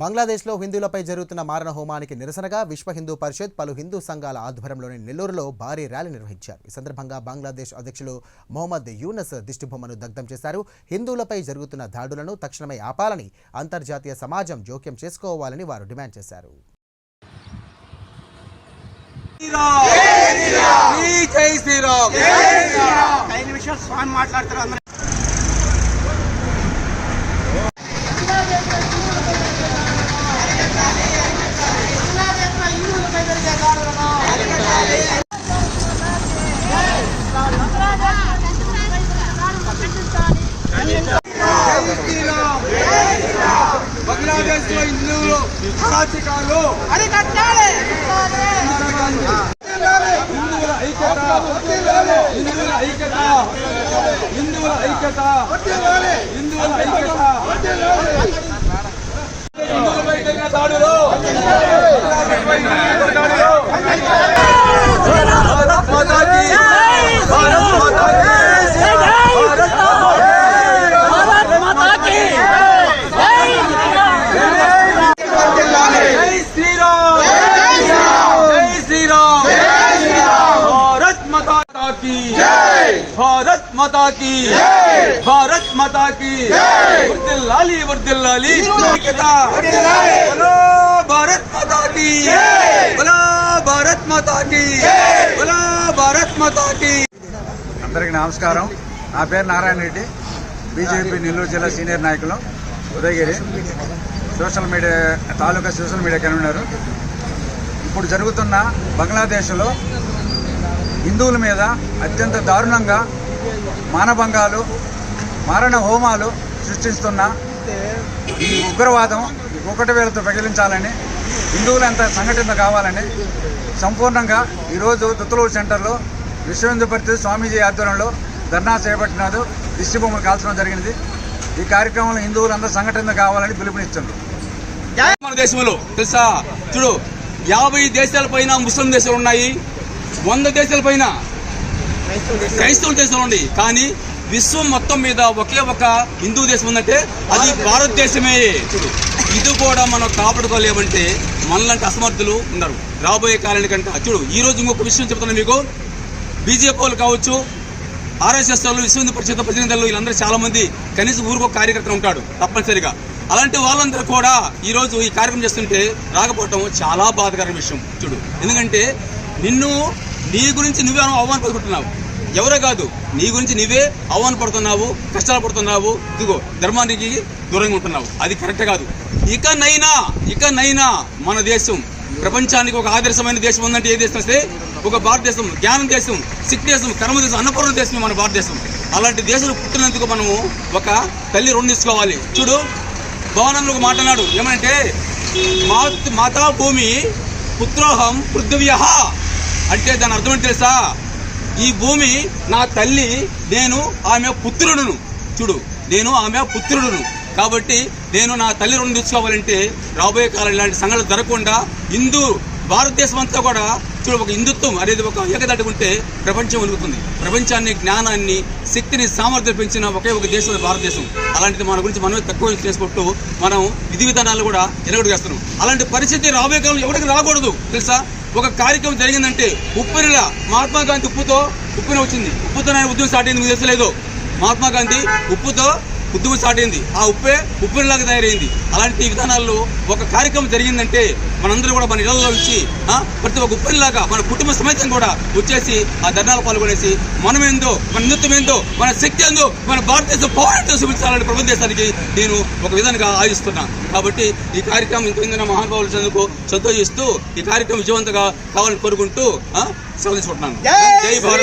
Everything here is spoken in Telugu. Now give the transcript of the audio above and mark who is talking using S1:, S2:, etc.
S1: బంగ్లాదేశ్లో హిందువులపై జరుగుతున్న మారణ హోమానికి నిరసనగా విశ్వ హిందూ పరిషత్ పలు హిందూ సంఘాల ఆధ్వర్యంలోని నెల్లూరులో భారీ ర్యాలీ నిర్వహించారు. ఈ సందర్భంగా బంగ్లాదేశ్ అధ్యక్షులు మొహమ్మద్ యూనస్ దిష్టిబొమ్మను దగ్ధం చేశారు. హిందువులపై జరుగుతున్న దాడులను తక్షణమే ఆపాలని అంతర్జాతీయ సమాజం జోక్యం చేసుకోవాలని వారు డిమాండ్ చేశారు.
S2: శ్రీరామ్! జై శ్రీరామ్!
S3: ఐదు నిమిషాలు స్వామి మాట్లాడతారు అందరూ
S2: జై శ్రీరామ్ బంగ్లాదేశ్లో హిందువులు అరాచకాలు
S4: అరికట్టాలి
S2: హిందువుల ఐక్యత హిందువుల ఐక్యత హిందువుల ఐక్యత హిందువుల ఐక్యత హిందువులపై జరిగిన దాడులు బంగ్లాదేశ్పై జరిగిన దాడులు భారత్ మాతా కీ భారత్ మాతా కీ భారత్ మాతా కీ జై శ్రీరామ్ జై శ్రీరామ్ భారత్ మాతా की భారత్ మాతా की భారత్ మాతా की వర్దిల్లాలి వర్దిల్లాలి ఐక్యత బలో భారత్ మాతా की బలో భారత్ మాతా की బలో భారత్ మాతా की
S5: అందరికీ నమస్కారం నా పేరు నారాయణ రెడ్డి బీజేపీ నెల్లూరు జిల్లా సీనియర్ నాయకులు Udayagiri social media taluka social media convener ఇప్పుడు జరుగుతున్న బంగ్లాదేశ్లో హిందువుల మీద అత్యంత దారుణంగా మానభంగాలు మారణ హోమాలు సృష్టిస్తున్న ఈ ఉగ్రవాదం ఒకటి వేలతో ప్రకటించాలని హిందువులంతా సంఘటిత కావాలని సంపూర్ణంగా ఈరోజు దుత్తలూరు సెంటర్లో విశ్వ పరిస్థితి స్వామీజీ ఆధ్వర్యంలో ధర్నా చేపట్టినారు దిష్టిబొమ్మలు కాల్చడం జరిగినది. ఈ కార్యక్రమంలో హిందువులందరూ సంఘటన కావాలని పిలుపునిస్తున్నారు
S2: మన దేశంలో. తెలుసా? చూడు యాభై దేశాల పైన ముస్లిం దేశాలు ఉన్నాయి. వంద దేశాల పైన క్రైస్తవుల దేశంలో ఉంది కానీ విశ్వం మొత్తం మీద ఒకే ఒక హిందూ దేశం ఉందంటే అది భారతదేశమే. చూడు ఇది కూడా మనం కాపాడుకోలేమంటే మనలాంటి అసమర్థులు ఉన్నారు రాబోయే కాలానికంటే చూడు ఈ రోజు ఇంకొక విషయం చెప్తాను మీకు. బీజేపీ వాళ్ళు కావచ్చు ఆర్ఎస్ఎస్ వాళ్ళు విశ్వ హిందూ పరిషత్ ప్రతినిధులు వీళ్ళందరూ చాలా మంది కనీసం ఊరికో కార్యకర్త ఉంటాడు తప్పనిసరిగా. అలాంటి వాళ్ళందరూ కూడా ఈరోజు ఈ కార్యక్రమం చేస్తుంటే రాకపోవటం చాలా బాధకరమైన విషయం చూడు. ఎందుకంటే నిన్ను నీ గురించి నువ్వే అవమానపడుకుంటున్నావు. ఎవరే కాదు నీ గురించి నీవే అవమాన పడుతున్నావు కష్టాలు పడుతున్నావు ఇదిగో ధర్మానికి దూరంగా ఉంటున్నావు. అది కరెక్ట్ కాదు. ఇకనైనా ఇకనైనా మన దేశం ప్రపంచానికి ఒక ఆదర్శమైన దేశం ఉందంటే ఏ దేశం వస్తే ఒక భారతదేశం జ్ఞానం దేశం సిక్ దేశం కర్మ దేశం అన్నపూర్ణ దేశం మన భారతదేశం. అలాంటి దేశాలు పుట్టినందుకు మనము ఒక తల్లి రుణం తీసుకోవాలి. చూడు భవనంలో ఒక మాట అన్నాడు. ఏమంటే మాతా భూమి పుత్రోహం పృథ్వ్యహ అంటే దాని అర్థం ఏంటి తెలుసా? ఈ భూమి నా తల్లి నేను ఆమె పుత్రుడును. చూడు నేను ఆమె పుత్రుడును. కాబట్టి నేను నా తల్లి రుణం తీసుకోవాలంటే రాబోయే కాలం ఇలాంటి సంఘటనలు జరగకుండా హిందూ భారతదేశం అంతా కూడా చూడు ఒక హిందుత్వం అనేది ఒక ఏకదాటి ఉంటే ప్రపంచం వెలుగుతుంది ప్రపంచాన్ని జ్ఞానాన్ని శక్తిని సామర్థ్యం పెంచిన ఒకే ఒక దేశం భారతదేశం. అలాంటిది మన గురించి మనమే తక్కువ చేసుకుంటూ మనం విధి విధానాలు కూడా ఎరగడు చేస్తున్నాం అలాంటి పరిస్థితి రాబోయే కాలం ఎవరికి రాకూడదు తెలుసా? ఒక కార్యక్రమం జరిగిందంటే ఉప్పెనిల మహాత్మా గాంధీ ఉప్పుతో ఉప్పెన వచ్చింది ఉప్పుతో ఉద్యమం స్టార్ట్ అయింది మీకు తెలుసలేదు మహాత్మా గాంధీ ఉప్పుతో ఉద్యమం స్టార్ట్ అయింది ఆ ఉప్పే ఉప్పెనలాగా తయారైంది. అలాంటి విధానాల్లో ఒక కార్యక్రమం జరిగిందంటే మనందరూ కూడా మన ఇళ్ళలో ఆ, ప్రతి ఒక్క ఉప్పెనలాగా మన కుటుంబ సమేతం కూడా వచ్చేసి ఆ ధర్నాలు పాల్గొనేసి మనం ఏందో మన నృత్యం ఏందో మన శక్తి ఏందో మన భారతదేశం పౌరులతో చూపించాలని ప్రపంచ దేశానికి నేను ఒక విధంగా ఆశిస్తున్నా కాబట్టి ఈ కార్యక్రమం ఇంత మహానుభావులు చందుకు సంతోషిస్తూ ఈ కార్యక్రమం విజయవంతంగా కావాలని కోరుకుంటూ సెలవు తీసుకుంటున్నాను. జై భారత్.